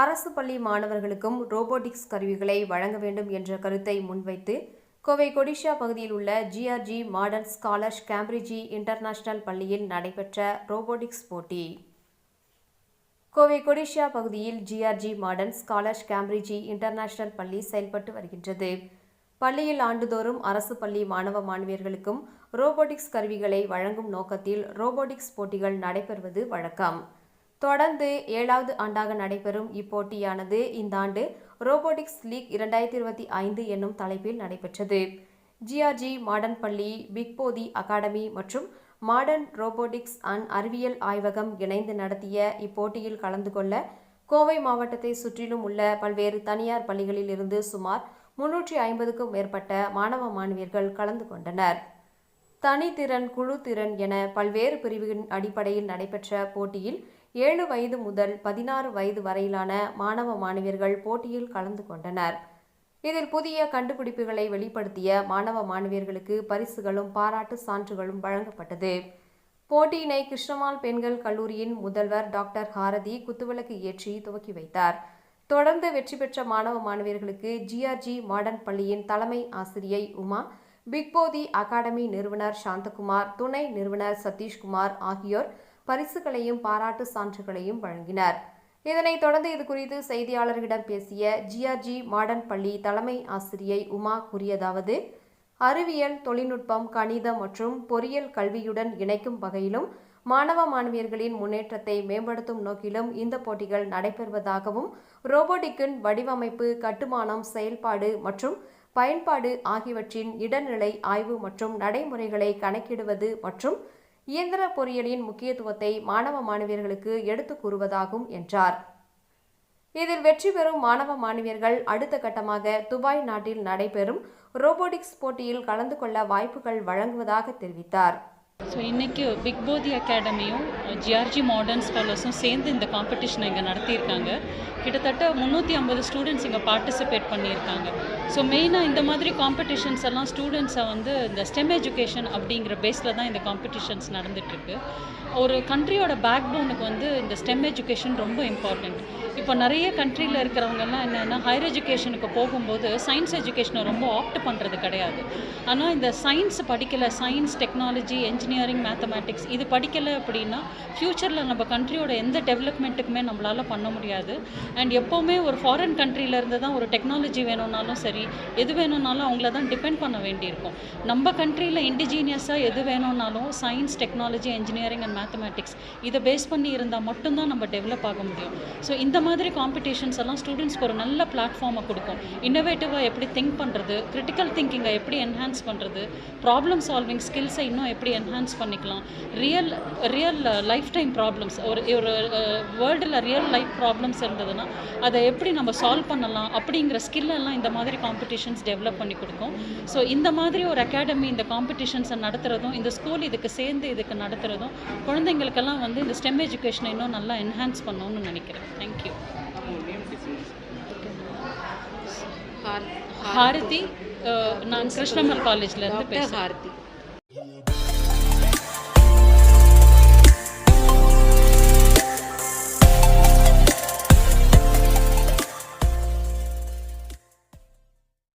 அரசு பள்ளி மாணவர்களுக்கும் ரோபோட்டிக்ஸ் கருவிகளை வழங்க வேண்டும் என்ற கருத்தை முன்வைத்து கோவை கொடிஷா பகுதியில் உள்ள GRG modern scholars Cambridge international பள்ளியில் நடைபெற்ற ரோபோட்டிக்ஸ் போட்டி. கோவை கொடிஷா பகுதியில் GRG modern scholars Cambridge international பள்ளி செயல்பட்டு வருகின்றது. பள்ளியில் ஆண்டுதோறும் அரசு பள்ளி மாணவ மாணவியர்களுக்கும் ரோபோட்டிக்ஸ் கருவிகளை வழங்கும் நோக்கத்தில் ரோபோட்டிக்ஸ் போட்டிகள் நடைபெறுவது வழக்கம். தொடர்ந்து ஏழாவது ஆண்டாக நடைபெறும் இப்போட்டியானது இந்த ஆண்டு ரோபோட்டிக்ஸ் லீக் இரண்டாயிரத்தி இருபத்தி ஐந்து என்னும் தலைப்பில் நடைபெற்றது. ஜிஆர்ஜி மாடர்ன் பள்ளி பிக்போதி அகாடமி மற்றும் மாடர்ன் ரோபோட்டிக்ஸ் அண்ட் அறிவியல் ஆய்வகம் இணைந்து நடத்திய இப்போட்டியில் கலந்து கொள்ள கோவை மாவட்டத்தை சுற்றிலும் உள்ள பல்வேறு தனியார் பள்ளிகளில் இருந்து சுமார் முன்னூற்றி ஐம்பதுக்கும் மேற்பட்ட மாணவ மாணவியர்கள் கலந்து கொண்டனர். தனித்திறன் குழு திறன் என பல்வேறு பிரிவுகளின் அடிப்படையில் நடைபெற்ற போட்டியில் ஏழு வயது முதல் பதினாறு வயது வரையிலான மாணவ மாணவியர்கள் போட்டியில் கலந்து கொண்டனர். இதில் புதிய கண்டுபிடிப்புகளை வெளிப்படுத்திய மாணவ மாணவியர்களுக்கு பரிசுகளும் பாராட்டு சான்றுகளும் வழங்கப்பட்டது. போட்டியினை கிருஷ்ணமால் பெண்கள் கல்லூரியின் முதல்வர் டாக்டர் ஹாரதி குத்துவிளக்கு ஏற்றி துவக்கி வைத்தார். தொடர்ந்து வெற்றி பெற்ற மாணவ மாணவியர்களுக்கு ஜிஆர்ஜி மாடர்ன் பள்ளியின் தலைமை ஆசிரியை உமா பிக்போதி அகாடமி நிறுவனர் சாந்தகுமார் துணை நிறுவனர் சதீஷ்குமார் ஆகியோர் பரிசுகளையும் பாராட்டு சான்றுகளையும் வழங்கினர். இதனைத் தொடர்ந்து இது குறித்து செய்தியாளர்களிடம் பேசிய ஜிஆர்ஜி மாடர்ன் பள்ளி தலைமை ஆசிரியை உமா கூறியதாவது அறிவியல் தொழில்நுட்பம் கணிதம் மற்றும் பொறியியல் கல்வியுடன் இணைக்கும் வகையிலும் மாணவ மாணவியர்களின் முன்னேற்றத்தை மேம்படுத்தும் நோக்கிலும் இந்த போட்டிகள் நடைபெறுவதாகவும் ரோபோட்டிக்கின் வடிவமைப்பு கட்டுமானம் செயல்பாடு மற்றும் பயன்பாடு ஆகியவற்றின் இடநிலை ஆய்வு மற்றும் நடைமுறைகளை கணக்கிடுவது மற்றும் இயந்திர பொறியியலின் முக்கியத்துவத்தை மாணவ மாணவியர்களுக்கு எடுத்து கூறுவதாகும் என்றார். இதில் வெற்றி பெறும் மாணவ மாணவியர்கள் அடுத்த கட்டமாக துபாய் நாட்டில் நடைபெறும் ரோபோட்டிக்ஸ் போட்டியில் கலந்து கொள்ள வாய்ப்புகள் வழங்குவதாக தெரிவித்தார். ஸோ இன்றைக்கி பிக் போதி அகாடமியும் ஜிஆர்ஜி மாடர்ன் ஸ்காலர்ஸும் சேர்ந்து இந்த காம்படிஷனை இங்கே நடத்தியிருக்காங்க. கிட்டத்தட்ட முந்நூற்றி ஐம்பது ஸ்டூடெண்ட்ஸ் இங்கே பார்ட்டிசிபேட் பண்ணியிருக்காங்க. ஸோ மெயினாக இந்த மாதிரி காம்படிஷன்ஸ் எல்லாம் ஸ்டூடெண்ட்ஸை வந்து இந்த ஸ்டெம் எஜுகேஷன் அப்படிங்கிற பேஸில் தான் இந்த காம்படிஷன்ஸ் நடந்துகிட்ருக்கு ஒரு கண்ட்ரியோட பேக் போனுக்கு வந்து இந்த ஸ்டெம் எஜுகேஷன் ரொம்ப இம்பார்ட்டண்ட் இப்போ நிறைய கண்ட்ரியில் இருக்கிறவங்கெல்லாம் என்னென்னா ஹையர் எஜுகேஷனுக்கு போகும்போது சயின்ஸ் எஜுகேஷனை ரொம்ப ஆப்ட் பண்ணுறது கிடையாது. ஆனால் இந்த சயின்ஸ் படிக்கலை சயின்ஸ் டெக்னாலஜி இன்ஜினியரிங் மேத்தமேட்டிக்ஸ் இது படிக்கலை அப்படின்னா ஃப்யூச்சரில் நம்ம கண்ட்ரியோட எந்த டெவலப்மெண்ட்டுக்குமே நம்மளால் பண்ண முடியாது. அண்ட் எப்போவுமே ஒரு ஃபாரின் கண்ட்ரியிலேருந்து தான் ஒரு டெக்னாலஜி வேணும்னாலும் சரி எது வேணும்னாலும் அவங்கள தான் டிபெண்ட் பண்ண வேண்டியிருக்கும். நம்ம கண்ட்ரியில் இண்டிஜீனியஸாக எது வேணும்னாலும் science technology engineering and mathematics இதை பேஸ் பண்ணி இருந்தால் மட்டும்தான் நம்ம டெவலப் ஆக முடியும். ஸோ இந்த மாதிரி காம்படிஷன்ஸ் எல்லாம் ஸ்டூடெண்ட்ஸ்க்கு ஒரு நல்ல பிளாட்ஃபார்மை கொடுக்கும். இன்னோவேட்டிவாக எப்படி திங்க் பண்ணுறது கிரிட்டிக்கல் திங்கிங்கை எப்படி என்ஹான்ஸ் பண்ணுறது ப்ராப்ளம் சால்விங் ஸ்கில்ஸை இன்னும் எப்படி என்ஹான்ஸ் பண்ணிக்கலாம். Real real life time problems ஒரு ஒரு வேர்ல்டில் ரியல் லைஃப் ப்ராப்ளம்ஸ் இருந்ததுன்னா அதை எப்படி நம்ம சால்வ் பண்ணலாம் அப்படிங்கிற ஸ்கில் எல்லாம் இந்த மாதிரி காம்படிஷன்ஸ் டெவலப் பண்ணி கொடுக்கும். ஸோ இந்த மாதிரி ஒரு அகாடமி இந்த காம்படிஷன்ஸை நடத்துகிறதும் இந்த ஸ்கூல் இதுக்கு சேர்ந்து இதுக்கு நடத்துகிறதும் குழந்தைங்களுக்கெல்லாம் வந்து இந்த ஸ்டெம் எஜுகேஷனை இன்னும் நல்லா என்ஹான்ஸ் பண்ணணும்னு நினைக்கிறேன். தேங்க்யூ ஹார் ஹாரதி அஹ், நான் கிருஷ்ணமல் காலேஜ்லேருந்து டாக்டர் பேசுகிறேன் ஹாரதி